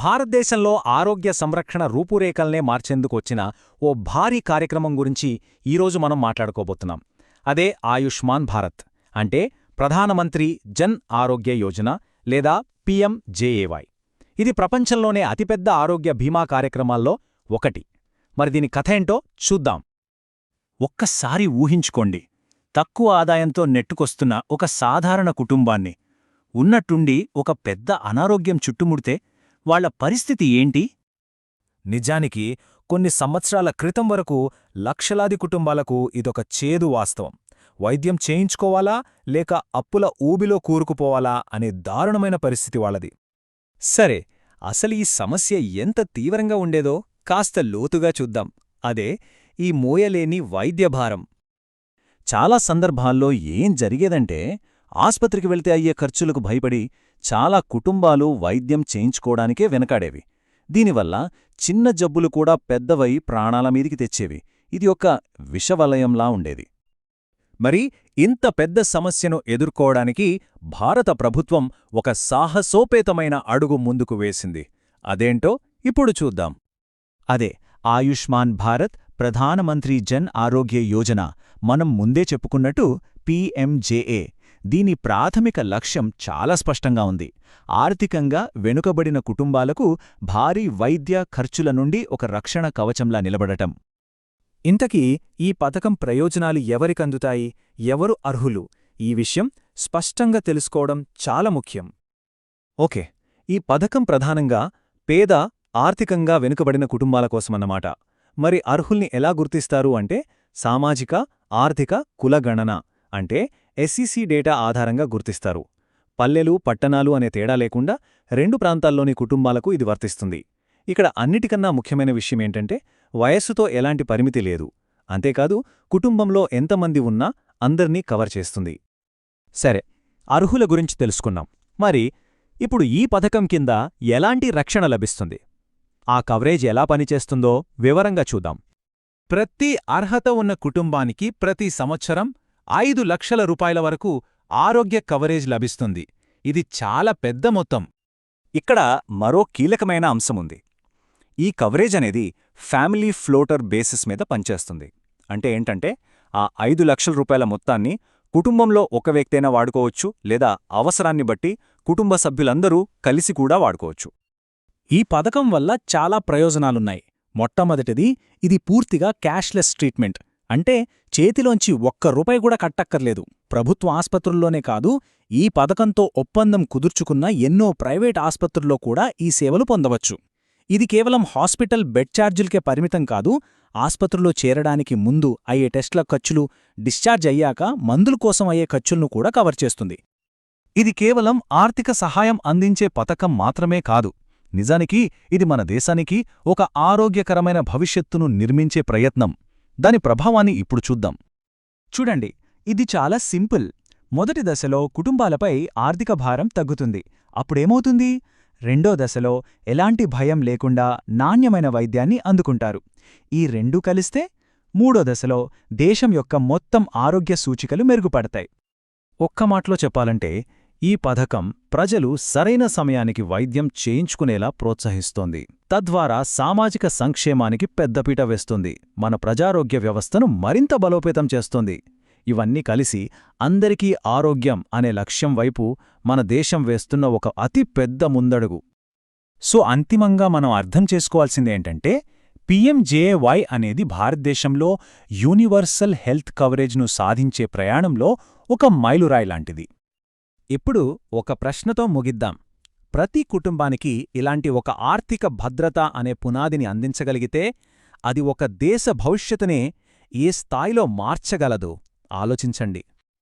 భారతదేశంలో ఆరోగ్య సంరక్షణ రూపురేఖల్నే మార్చేందుకు వచ్చిన ఓ భారీ కార్యక్రమం గురించి ఈరోజు మనం మాట్లాడుకోబోతున్నాం. అదే ఆయుష్మాన్ భారత్ అంటే ప్రధానమంత్రి జన్ ఆరోగ్య యోజన లేదా పీఎంజేఏవై. ఇది ప్రపంచంలోనే అతిపెద్ద ఆరోగ్య బీమా కార్యక్రమాల్లో ఒకటి. మరి దీని కథేంటో చూద్దాం. ఒక్కసారి ఊహించుకోండి. తక్కువ ఆదాయంతో నెట్టుకొస్తున్న ఒక సాధారణ కుటుంబాన్ని ఉన్నట్టుండి ఒక పెద్ద అనారోగ్యం చుట్టుముడితే వాళ్ళ పరిస్థితి ఏంటి? నిజానికి కొన్ని సంవత్సరాల క్రితం వరకు లక్షలాది కుటుంబాలకు ఇదొక చేదు వాస్తవం. వైద్యం చేయించుకోవాలా లేక అప్పుల ఊబిలో కూరుకుపోవాలా అనే దారుణమైన పరిస్థితి వాళ్ళది. సరే అసలు ఈ సమస్య ఎంత తీవ్రంగా ఉండేదో కాస్త లోతుగా చూద్దాం. అదే ఈ మోయలేని వైద్యభారం చాలా సందర్భాల్లో ఏం జరిగేదంటే ఆస్పత్రికి వెళ్తే అయ్యే ఖర్చులకు భయపడి చాలా కుటుంబాలు వైద్యం చేయించుకోవడానికే వెనకాడేవి. దీనివల్ల చిన్న జబ్బులు కూడా పెద్దవై ప్రాణాల మీదికి తెచ్చేవి. ఇది ఒక విషవలయంలా ఉండేది. మరి ఇంత పెద్ద సమస్యను ఎదుర్కోవడానికి భారత ప్రభుత్వం ఒక సాహసోపేతమైన అడుగు ముందుకు వేసింది. అదేంటో ఇప్పుడు చూద్దాం. అదే ఆయుష్మాన్ భారత్ ప్రధానమంత్రి జన్ ఆరోగ్య యోజన. మనం ముందే చెప్పుకున్నట్టు పీఎంజేఏ దీని ప్రాథమిక లక్ష్యం చాలా స్పష్టంగా ఉంది. ఆర్థికంగా వెనుకబడిన కుటుంబాలకు భారీ వైద్య ఖర్చుల నుండి ఒక రక్షణ కవచంలా నిలబడటం. ఇంతకీ ఈ పథకం ప్రయోజనాలు ఎవరికందుతాయి? ఎవరు అర్హులు? ఈ విషయం స్పష్టంగా తెలుసుకోవడం చాలా ముఖ్యం. ఓకే ఈ పథకం ప్రధానంగా పేద ఆర్థికంగా వెనుకబడిన కుటుంబాల కోసమన్నమాట. మరి అర్హుల్ని ఎలా గుర్తిస్తారు అంటే సామాజిక ఆర్థిక కులగణన. అంటే ఎస్సీసీ డేటా ఆధారంగా గుర్తిస్తారు. పల్లెలు పట్టణాలు అనే తేడా లేకుండా రెండు ప్రాంతాల్లోని కుటుంబాలకు ఇది వర్తిస్తుంది. ఇక్కడ అన్నిటికన్నా ముఖ్యమైన విషయమేంటంటే వయస్సుతో ఎలాంటి పరిమితి లేదు. అంతేకాదు కుటుంబంలో ఎంతమంది ఉన్నా అందర్నీ కవర్ చేస్తుంది. సరే అర్హుల గురించి తెలుసుకున్నాం. మరి ఇప్పుడు ఈ పథకం కింద ఎలాంటి రక్షణ లభిస్తుంది? ఆ కవరేజ్ ఎలా పనిచేస్తుందో వివరంగా చూద్దాం. ప్రతి అర్హత ఉన్న కుటుంబానికి ప్రతి సంవత్సరం ఐదు లక్షల రూపాయల వరకు ఆరోగ్య కవరేజ్ లభిస్తుంది. ఇది చాలా పెద్ద మొత్తం. ఇక్కడ మరో కీలకమైన అంశముంది. ఈ కవరేజ్ అనేది ఫ్యామిలీ ఫ్లోటర్ బేసిస్ మీద పనిచేస్తుంది. అంటే ఏంటంటే ఆ ఐదు లక్షల రూపాయల మొత్తాన్ని కుటుంబంలో ఒక వ్యక్తైనా వాడుకోవచ్చు లేదా అవసరాన్ని బట్టి కుటుంబ సభ్యులందరూ కలిసి కూడా వాడుకోవచ్చు. ఈ పథకం వల్ల చాలా ప్రయోజనాలున్నాయి. మొట్టమొదటిది ఇది పూర్తిగా క్యాష్లెస్ ట్రీట్మెంట్. అంటే చేతిలోంచి ఒక్క రూపాయి కూడా కట్టక్కర్లేదు. ప్రభుత్వ ఆస్పత్రుల్లోనే కాదు ఈ పథకంతో ఒప్పందం కుదుర్చుకున్న ఎన్నో ప్రైవేట్ ఆస్పత్రుల్లో కూడా ఈ సేవలు పొందవచ్చు. ఇది కేవలం హాస్పిటల్ బెడ్ ఛార్జీలకే పరిమితం కాదు ఆస్పత్రిలో చేరడానికి ముందు అయ్యే టెస్ట్ల ఖర్చులు డిశ్చార్జ్ అయ్యాక మందుల కోసం అయ్యే ఖర్చులను కూడా కవర్ చేస్తుంది. ఇది కేవలం ఆర్థిక సహాయం అందించే పథకం మాత్రమే కాదు. నిజానికి ఇది మన దేశానికి ఒక ఆరోగ్యకరమైన భవిష్యత్తును నిర్మించే ప్రయత్నం. దాని ప్రభావాన్ని ఇప్పుడు చూద్దాం. చూడండి ఇది చాలా సింపుల్. మొదటి దశలో కుటుంబాలపై ఆర్థిక భారం తగ్గుతుంది. అప్పుడేమవుతుంది? రెండో దశలో ఎలాంటి భయం లేకుండా నాణ్యమైన వైద్యాన్ని అందుకుంటారు. ఈ రెండూ కలిస్తే మూడో దశలో దేశం యొక్క మొత్తం ఆరోగ్య సూచికలు మెరుగుపడతాయి. ఒక్క మాటలో చెప్పాలంటే ఈ పథకం ప్రజలు సరైన సమయానికి వైద్యం చేయించుకునేలా ప్రోత్సహిస్తోంది. తద్వారా సామాజిక సంక్షేమానికి పెద్దపీట వేస్తుంది. మన ప్రజారోగ్య వ్యవస్థను మరింత బలోపేతం చేస్తుంది. ఇవన్నీ కలిసి అందరికీ ఆరోగ్యం అనే లక్ష్యం వైపు మన దేశం వేస్తున్న ఒక అతి పెద్ద ముందడుగు. సో అంతిమంగా మనం అర్థం చేసుకోవాల్సిందేంటంటే పీఎంజేఏవై అనేది భారతదేశంలో యూనివర్సల్ హెల్త్ కవరేజ్ను సాధించే ప్రయాణంలో ఒక మైలురాయి లాంటిది. ఇప్పుడు ఒక ప్రశ్నతో ముగిద్దాం. ప్రతి కుటుంబానికి ఇలాంటి ఒక ఆర్థిక భద్రత అనే పునాదిని అందించగలిగితే అది ఒక దేశ భవిష్యత్తునే ఏ స్థాయిలో మార్చగలదు? ఆలోచించండి.